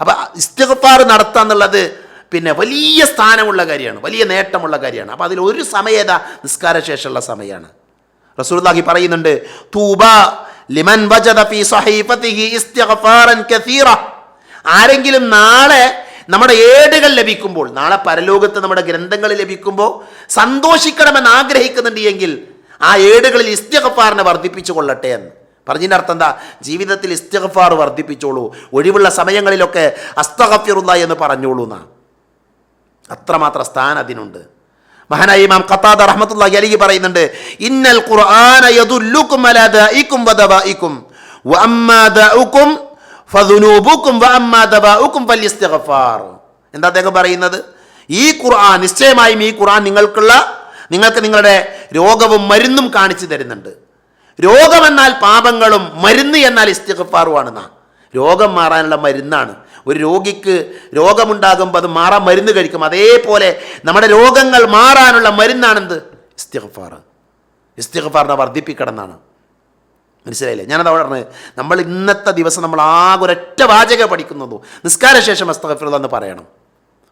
അപ്പം ഇസ്തിഗ്ഫാർ നടത്തുക എന്നുള്ളത് പിന്നെ വലിയ സ്ഥാനമുള്ള കാര്യമാണ് വലിയ നേട്ടമുള്ള കാര്യമാണ്. അപ്പോൾ അതിൽ ഒരു സമയത നിസ്കാര ശേഷമുള്ള സമയമാണ് റസൂലുള്ളാഹി പറയുന്നുണ്ട് തൂബ ലിമൻ ഫീ കസീറ. ആരെങ്കിലും നാളെ നമ്മുടെ ഏടുകൾ ലഭിക്കുമ്പോൾ നാളെ പരലോകത്ത് നമ്മുടെ ഗ്രന്ഥങ്ങൾ ലഭിക്കുമ്പോൾ സന്തോഷിക്കണമെന്ന് ആഗ്രഹിക്കുന്നുണ്ട് എങ്കിൽ ആ ഏടുകളിൽ ഇസ്തിഗ്ഫാറിനെ വർദ്ധിപ്പിച്ചു കൊള്ളട്ടെ എന്ന്. പറഞ്ഞതിന്റെ അർത്ഥം എന്താ? ജീവിതത്തിൽ ഇസ്തിഗ്ഫാർ വർദ്ധിപ്പിച്ചോളൂ ഒഴിവുള്ള സമയങ്ങളിലൊക്കെ അസ്തഗഫിറുള്ള എന്ന് പറഞ്ഞോളൂ എന്നാ അത്രമാത്രം സ്ഥാനം അതിനുണ്ട്. മഹാനായ ഇമാം ഖത്താദ റഹ്മത്തുള്ളാഹി അലൈഹി പറയുന്നുണ്ട് ഇന്നൽ ഖുർആന യദുല്ലുക്കും അലാ ദാഇക്കും വദവാഇക്കും വഅമ്മാ ദാഉക്കും ഫദുനൂബുക്കും വഅമ്മാ ദബാഉക്കും ഫലിസ്തിഗ്ഫാർ എന്താ അദ്ദേഹം പറയുന്നത്? ഈ ഖുർആൻ നിശ്ചയമായും ഈ ഖുർആൻ നിങ്ങൾക്കുള്ള നിങ്ങൾക്ക് നിങ്ങളുടെ രോഗവും മരുന്നും കാണിച്ചു തരുന്നുണ്ട്. രോഗമെന്നാൽ പാപങ്ങളും മരുന്ന് എന്നാൽ ഇസ്തിഗ്ഫാറുമാണെന്നാ രോഗം മാറാനുള്ള മരുന്നാണ്. ഒരു രോഗിക്ക് രോഗമുണ്ടാകുമ്പോൾ അത് മാറാൻ മരുന്ന് കഴിക്കും. അതേപോലെ നമ്മുടെ രോഗങ്ങൾ മാറാനുള്ള മരുന്നാണെന്ത്? ഇസ്തിഗ്ഫാർ. ഇസ്തിഗ്ഫാറിനെ വർദ്ധിപ്പിക്കണമെന്നാണ്. മനസ്സിലായില്ലേ? ഞാനത് പറഞ്ഞത്. നമ്മൾ ഇന്നത്തെ ദിവസം നമ്മൾ ആകെ ഒരൊറ്റ വാചക പഠിക്കുന്നതു? നിസ്കാര ശേഷം അസ്തഗഫിറുള്ള എന്ന് പറയണം.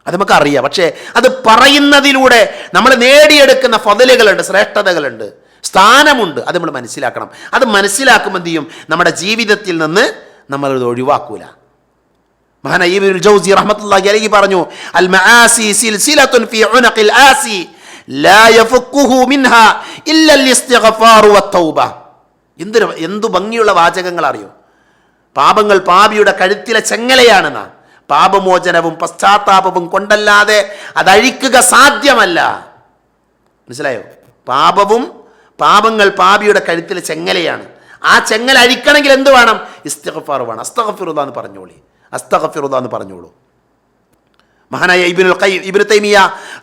അത് നമുക്ക് അറിയാം പക്ഷേ അത് പറയുന്നതിലൂടെ നമ്മൾ നേടിയെടുക്കുന്ന ഫതലുകളുണ്ട് ശ്രേഷ്ഠതകളുണ്ട്. സ്ഥാനമുണ്ട്. അത് നമ്മൾ മനസ്സിലാക്കണം. അത് മനസ്സിലാക്കുമ്പോൾ എന്ത് ചെയ്യും? നമ്മുടെ ജീവിതത്തിൽ നിന്ന് നമ്മളത് ഒഴിവാക്കൂല. ഇബ്നുൽ ജൗസി റഹ്മത്തുള്ളാഹി അലൈഹി പറഞ്ഞു അൽ മആസി സിൽസിലത്തുൻ ഫീ ഉനഖിൽ ആസി ലാ യഫക്കുഹു മിൻഹാ ഇല്ല അൽ ഇസ്തിഗ്ഫാർ വത്തൗബ എന്തൊരു എന്തു ഭംഗിയുള്ള വാചകങ്ങൾ അറിയോ പാപങ്ങൾ പാപിയുടെ കഴുത്തിലെ ചെങ്ങലയാണെന്നാ. പാപമോചനവും പശ്ചാത്താപവും കൊണ്ടല്ലാതെ അതഴിക്കുക സാധ്യമല്ല. മനസ്സിലായോ? പാപവും പാപങ്ങൾ പാപിയുടെ കഴുത്തിലെ ചെങ്ങലയാണ്. ആ ചെങ്ങല അഴിക്കണമെങ്കിൽ എന്ത് വേണം? ഇസ്തഗഫാർ വേണം. അസ്തഗഫിറുദ എന്ന് പറഞ്ഞോളി. അസ്തഗഫിറുദ എന്ന് പറഞ്ഞോളൂ. മഹാനായ ഇബ്നുൽ ഖൈം ഇബ്നു തൈമിയ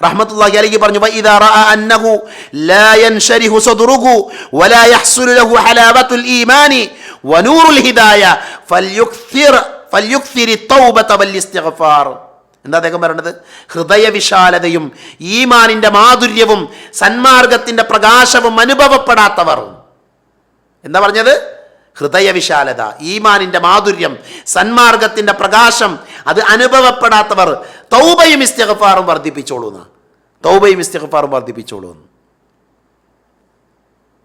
റഹ്മത്തുള്ളാഹി അലൈഹി പറഞ്ഞു വഇദാ റഅ അന്നഹു ലാ യൻശരിഹു സദ്റുഹു വലാ യഹ്സുലു ലഹു ഹലാവത്തുൽ ഈമാനി വനൂറുൽ ഹിദായ ഫൽയുക്തിർ ഫൽയുക്തിരി തൗബത വൽ ഇസ്തിഗ്ഫാർ. എന്താ അദ്ദേഹം പറയുന്നത് ഹൃദയവിശാലതയും ഈമാനിന്റെ മാധുര്യവും സന്മാർഗത്തിന്റെ പ്രകാശവും അനുഭവപ്പെടാത്തവർ. എന്താ പറഞ്ഞത്? ഹൃദയവിശാലത ഈമാനിന്റെ മാധുര്യം സന്മാർഗത്തിന്റെ പ്രകാശം അത് അനുഭവപ്പെടാത്തവർ തൗബയും ഇസ്തിഗ്ഫാറും വർദ്ധിപ്പിച്ചോളൂ എന്ന്. തൗബയും ഇസ്തിഗ്ഫാറും വർദ്ധിപ്പിച്ചോളൂ എന്ന്.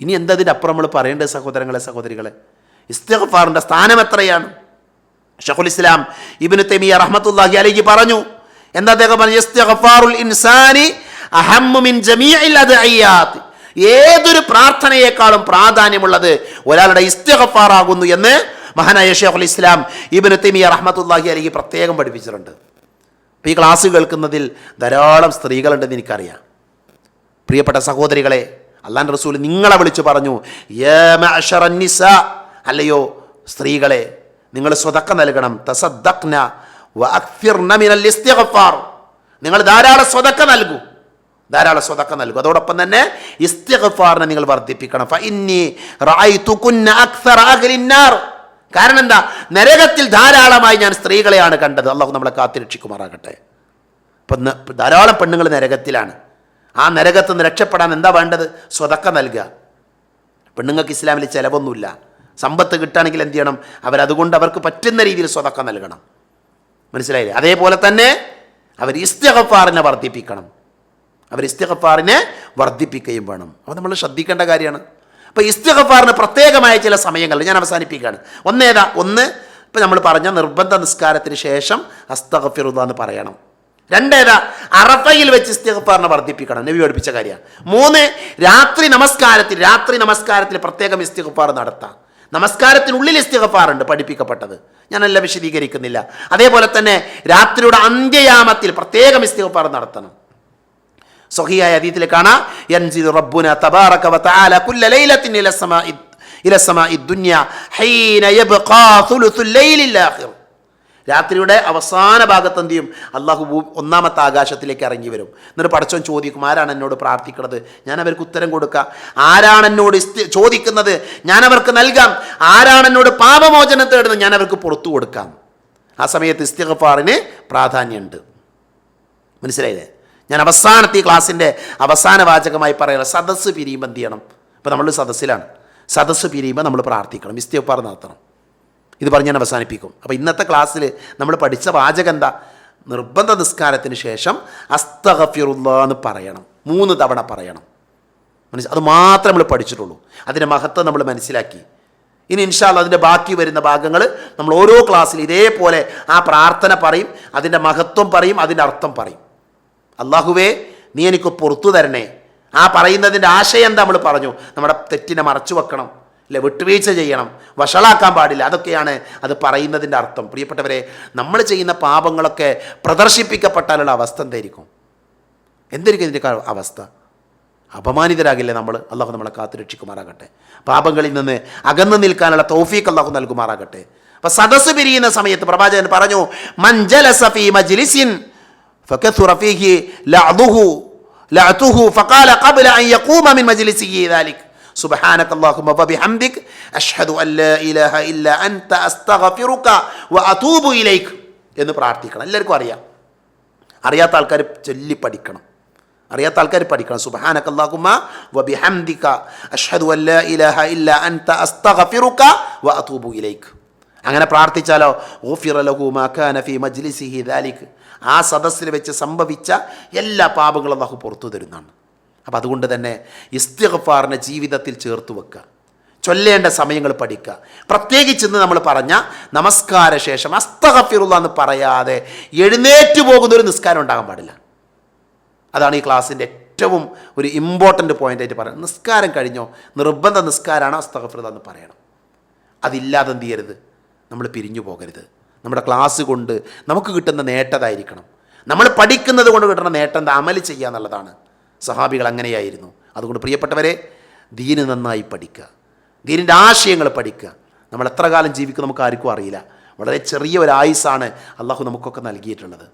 ഇനി എന്തതിന്റെ അപ്പുറം നമ്മൾ പറയേണ്ടത് സഹോദരങ്ങളെ സഹോദരികളെ? ഇസ്തിഗ്ഫാറിന്റെ സ്ഥാനം എത്രയാണ്? ഷഹുൽ ഇസ്ലാം ഇബിന് തെമിയ റഹ്മത്തുള്ളാഹി അലൈഹി പറഞ്ഞു എന്താ അദ്ദേഹം പറഞ്ഞു? ഇസ്തിഗ്ഫാറുൽ ഇൻസാനി അഹമ്മു മിൻ ജമീഇൽ അദ്ഇയാത്ത്. ഏതൊരു പ്രാർത്ഥനയെക്കാളും പ്രാധാന്യമുള്ളത് ഒരാളുടെ ഇസ്തഹഫാറാകുന്നു എന്ന് മഹാനായ ഷേഖുൽ ഇസ്ലാം ഇബ്നു തിമിയ റഹ്മത്തുള്ളാഹി അലൈഹി പ്രത്യേകം പഠിപ്പിച്ചിട്ടുണ്ട്. ഈ ക്ലാസ് കേൾക്കുന്നതിൽ ധാരാളം സ്ത്രീകളുണ്ടെന്ന് എനിക്കറിയാം. പ്രിയപ്പെട്ട സഹോദരികളെ അള്ളാൻ റസൂൽ നിങ്ങളെ വിളിച്ചു പറഞ്ഞു അല്ലയോ സ്ത്രീകളെ നിങ്ങൾ സ്വതക്ക നൽകണം. നിങ്ങൾ ധാരാളം സ്വതക്ക നൽകൂ. ധാരാളം സ്വതക്ക നൽകും. അതോടൊപ്പം തന്നെ ഇസ്തിഗ്ഫാറിനെ നിങ്ങൾ വർദ്ധിപ്പിക്കണം. കാരണം എന്താ നരകത്തിൽ ധാരാളമായി ഞാൻ സ്ത്രീകളെയാണ് കണ്ടത്. അള്ളാഹു നമ്മളെ കാത്തിരക്ഷിക്കുമാറാകട്ടെ അപ്പം ന- ധാരാളം പെണ്ണുങ്ങൾ നരകത്തിലാണ്. ആ നരകത്ത് നിന്ന് രക്ഷപ്പെടാൻ എന്താ വേണ്ടത്? സ്വതക്ക നൽകുക. പെണ്ണുങ്ങൾക്ക് ഇസ്ലാമിൽ ചിലവൊന്നുമില്ല. സമ്പത്ത് കിട്ടുകയാണെങ്കിൽ എന്ത് ചെയ്യണം? അവരതുകൊണ്ട് അവർക്ക് പറ്റുന്ന രീതിയിൽ സ്വതക്ക നൽകണം. മനസ്സിലായില്ലേ? അതേപോലെ തന്നെ അവർ ഇസ്തഫാറിനെ വർദ്ധിപ്പിക്കണം. അവർ ഇസ്തിഹഫാറിനെ വർദ്ധിപ്പിക്കുകയും വേണം. അപ്പോൾ നമ്മൾ ശ്രദ്ധിക്കേണ്ട കാര്യമാണ്. അപ്പോൾ ഇസ്തിഹഫാറിന് പ്രത്യേകമായ ചില സമയങ്ങൾ ഞാൻ അവസാനിപ്പിക്കുകയാണ്. ഒന്നേതാ ഒന്ന് ഇപ്പം നമ്മൾ പറഞ്ഞ നിർബന്ധ നിസ്കാരത്തിന് ശേഷം അസ്തഗഫിറുദ എന്ന് പറയണം. രണ്ടേതാ അറഫയിൽ വെച്ച് ഇസ്തിഗഫാറിനെ വർദ്ധിപ്പിക്കണം. നബി പഠിപ്പിച്ച കാര്യമാണ്. മൂന്ന് രാത്രി നമസ്കാരത്തിൽ രാത്രി നമസ്കാരത്തിൽ പ്രത്യേകം ഇസ്തിഗഫാർ നടത്താം. നമസ്കാരത്തിനുള്ളിൽ ഇസ്തിഗഫാറുണ്ട് പഠിപ്പിക്കപ്പെട്ടത്. ഞാനെല്ലാം വിശദീകരിക്കുന്നില്ല. അതേപോലെ തന്നെ രാത്രിയുടെ അന്ത്യയാമത്തിൽ പ്രത്യേകം ഇസ്തിഗഫാർ നടത്തണം. സ്വഹിയായ അതീതിൽ കാണാം റബ്ബുന വതആല കുല്ല ലൈലത്തിൻ ഇല സമാഇ ഇല സമാഇ ഹീന രാത്രിയുടെ അവസാന ഭാഗത്ത് എന്ത് ചെയ്യും? അള്ളാഹു ഒന്നാമത്തെ ആകാശത്തിലേക്ക് ഇറങ്ങി വരും. എന്നിട്ട് പടച്ചോൻ ചോദിക്കും ആരാണ് എന്നോട് പ്രാർത്ഥിക്കുന്നത് ഞാൻ അവർക്ക് ഉത്തരം കൊടുക്കാം. ആരാണ് എന്നോട് ചോദിക്കുന്നത്? ഞാൻ അവർക്ക് നൽകാം. ആരാണ് എന്നോട് പാപമോചനം തേടുന്നത്? ഞാൻ അവർക്ക് പുറത്തു കൊടുക്കാം. ആ സമയത്ത് ഇസ്തിഗഫാറിന് പ്രാധാന്യമുണ്ട്. മനസ്സിലായില്ലേ? ഞാൻ അവസാനത്തെ ഈ ക്ലാസ്സിന്റെ അവസാന വാചകമായി പറയുന്നത് സദസ്സ് പിരിയുമ്പോൾ എന്ത് ചെയ്യണം? ഇപ്പോൾ നമ്മൾ സദസ്സിലാണ്. സദസ്സ് പിരിയുമ്പോൾ നമ്മൾ പ്രാർത്ഥിക്കണം. ഇസ്തിഗഫാർ നടത്തണം. ഇത് പറഞ്ഞ് ഞാൻ അവസാനിപ്പിക്കും. അപ്പോൾ ഇന്നത്തെ ക്ലാസ്സിൽ നമ്മൾ പഠിച്ച വാചകം എന്താ? നിർബന്ധ നിസ്കാരത്തിന് ശേഷം അസ്തഗഫിറുല്ല എന്ന് പറയണം. മൂന്ന് തവണ പറയണം. മനസ്സിൽ അത് മാത്രം നമ്മൾ പഠിച്ചിട്ടുള്ളൂ. അതിന്റെ മഹത്വം നമ്മൾ മനസ്സിലാക്കി. ഇനി ഇൻഷാല്ല അതിന്റെ ബാക്കി വരുന്ന ഭാഗങ്ങൾ നമ്മൾ ഓരോ ക്ലാസ്സിൽ ഇതേപോലെ ആ പ്രാർത്ഥന പറയും അതിന്റെ മഹത്വം പറയും അതിന്റെ അർത്ഥം പറയും. അള്ളാഹുവേ നീ എനിക്ക് പുറത്തു തരണേ. ആ പറയുന്നതിന്റെ ആശയം എന്താ നമ്മൾ പറഞ്ഞു? നമ്മുടെ തെറ്റിനെ മറച്ചു വെക്കണം അല്ലെ വിട്ടുവീഴ്ച ചെയ്യണം വഷളാക്കാൻ പാടില്ല. അതൊക്കെയാണ് അത് പറയുന്നതിന്റെ അർത്ഥം. പ്രിയപ്പെട്ടവരെ നമ്മൾ ചെയ്യുന്ന പാപങ്ങളൊക്കെ പ്രദർശിപ്പിക്കപ്പെട്ടാലുള്ള അവസ്ഥ എന്തായിരിക്കും? എന്തായിരിക്കും ഇതിന്റെ അവസ്ഥ? അപമാനിതരാകില്ലേ നമ്മൾ അള്ളാഹു നമ്മളെ കാത്തു രക്ഷിക്കുമാറാകട്ടെ. പാപങ്ങളിൽ നിന്ന് അകന്നു നിൽക്കാനുള്ള തൗഫീഖ് അള്ളാഹു നൽകുമാറാകട്ടെ. അപ്പൊ സദസ്സ് പിരിയുന്ന സമയത്ത് പ്രവാചകൻ പറഞ്ഞു മഞ്ജലസഫി മജ്ലിസിൻ فكثر فيه لعضه لعته فقال قبل أن يقوم من مجلسه ذلك سبحانك اللهم وبحمدك أشهد أن لا إله إلا أنت أستغفرك وأتوب إليك എന്ന് പ്രാർത്ഥിക്കണം എല്ലാവർക്കും അറിയാം അറിയാത്ത ആൾക്കാർ ചൊല്ലി പഠിക്കണം അറിയാത്ത ആൾക്കാർ പഠിക്കണം സുബഹാനക അല്ലാഹുമ്മ വബിഹംദിക അഷ്ഹദു അല്ലാ ഇലാഹ ഇല്ല അൻത അസ്തഗ്ഫിറുക വഅതൂബു ഇലൈക് അങ്ങനെ പ്രാർത്ഥിച്ചാലോ? ഗുഫിറ ലഹു മാ കാന ഫീ മജ്ലിസിഹി ദാലിക്. ആ സദസ്സിൽ വെച്ച് സംഭവിച്ച എല്ലാ പാപങ്ങളും അള്ളാഹു പുറത്തു തരുന്നതാണ്. അപ്പം അതുകൊണ്ട് തന്നെ ഇസ്തിഗ്ഫാറിനെ ജീവിതത്തിൽ ചേർത്ത് വെക്കുക ചൊല്ലേണ്ട സമയങ്ങൾ പഠിക്കുക പ്രത്യേകിച്ച് ഇന്ന് നമ്മൾ പറഞ്ഞ നമസ്കാര ശേഷം അസ്തഗഫിറുള്ള എന്ന് പറയാതെ എഴുന്നേറ്റ് പോകുന്ന ഒരു നിസ്കാരം ഉണ്ടാകാൻ പാടില്ല. അതാണ് ഈ ക്ലാസ്സിന്റെ ഏറ്റവും ഒരു ഇമ്പോർട്ടന്റ് പോയിന്റ് ആയിട്ട് പറയുന്നത്. നിസ്കാരം കഴിഞ്ഞോ? നിർബന്ധ നിസ്കാരമാണ് അസ്തഗഫിറുള്ള എന്ന് പറയണം. അതില്ലാതെ എന്ത് ചെയ്യരുത്? നമ്മൾ പിരിഞ്ഞു പോകരുത്. നമ്മുടെ ക്ലാസ് കൊണ്ട് നമുക്ക് കിട്ടുന്ന നേട്ടതായിരിക്കണം നമ്മൾ പഠിക്കുന്നത് കൊണ്ട് കിട്ടുന്ന നേട്ടം അമൽ ചെയ്യുക എന്നുള്ളതാണ്. സഹാബികൾ അങ്ങനെയായിരുന്നു. അതുകൊണ്ട് പ്രിയപ്പെട്ടവരെ ദീന് നന്നായി പഠിക്കുക. ദീനിന്റെ ആശയങ്ങൾ പഠിക്കുക. നമ്മൾ എത്ര കാലം ജീവിക്കും നമുക്ക് ആർക്കും അറിയില്ല. വളരെ ചെറിയ ഒരു ആയുസ്സാണ് അള്ളാഹു നമുക്കൊക്കെ നൽകിയിട്ടുള്ളത്.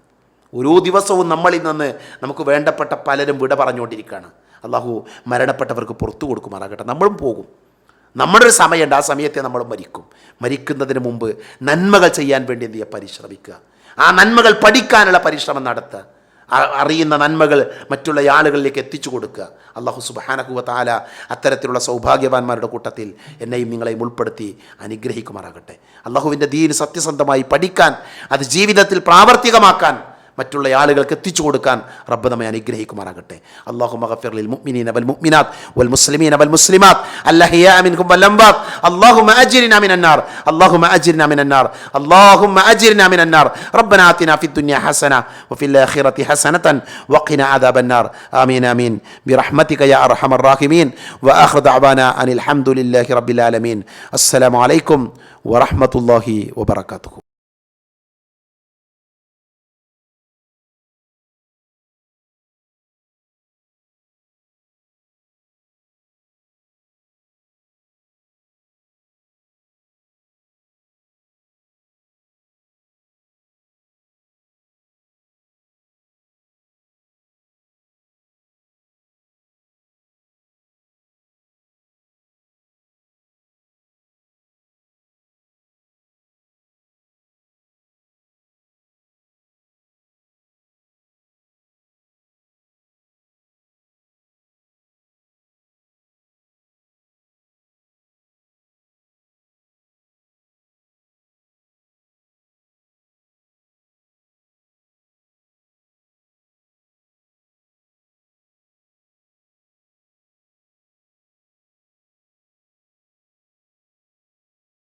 ഓരോ ദിവസവും നമ്മളിൽ നിന്ന് നമുക്ക് വേണ്ടപ്പെട്ട പലരും വിട പറഞ്ഞുകൊണ്ടിരിക്കുകയാണ്. അള്ളാഹു മരണപ്പെട്ടവർക്ക് പുറത്തു കൊടുക്കുമാറാകട്ടെ. നമ്മളും പോകും. നമ്മുടെ ഒരു സമയമുണ്ട്. ആ സമയത്തെ നമ്മൾ മരിക്കും. മരിക്കുന്നതിന് മുമ്പ് നന്മകൾ ചെയ്യാൻ വേണ്ടി എന്ത് ചെയ്യുക? പരിശ്രമിക്കുക. ആ നന്മകൾ പഠിക്കാനുള്ള പരിശ്രമം നടത്തുക. അറിയുന്ന നന്മകൾ മറ്റുള്ള ആളുകളിലേക്ക് എത്തിച്ചു കൊടുക്കുക. അള്ളാഹു സുബാനഹുവ താല അത്തരത്തിലുള്ള സൗഭാഗ്യവാന്മാരുടെ കൂട്ടത്തിൽ എന്നെയും നിങ്ങളെയും ഉൾപ്പെടുത്തി അനുഗ്രഹിക്കുമാറാകട്ടെ. അള്ളാഹുവിന്റെ ദീന് സത്യസന്ധമായി പഠിക്കാൻ അത് ജീവിതത്തിൽ പ്രാവർത്തികമാക്കാൻ മറ്റുള്ള ആളുകൾക്ക് എത്തിച്ചു കൊടുക്കാൻ റബ്ബ് നമ്മെ അനുഗ്രഹിക്കുമാറാകട്ടെ അള്ളാഹു മഗഫിർ ലിൽ മുഅ്മിനീന വൽ മുഅ്മിനാത്ത് വൽ മുസ്ലിമീന വൽ മുസ്ലിമാത്ത് അല്ലഹിയാ മിൻകും വൽ അംവാത്ത് اللهم اجرنا من النار اللهم اجرنا من النار اللهم اجرنا من النار ربنا آتنا في الدنيا حسنه وفي الاخره حسنه وقنا عذاب النار امين امين برحمتك يا ارحم الراحمين واخر دعوانا ان الحمد لله رب العالمين السلام عليكم ورحمه الله وبركاته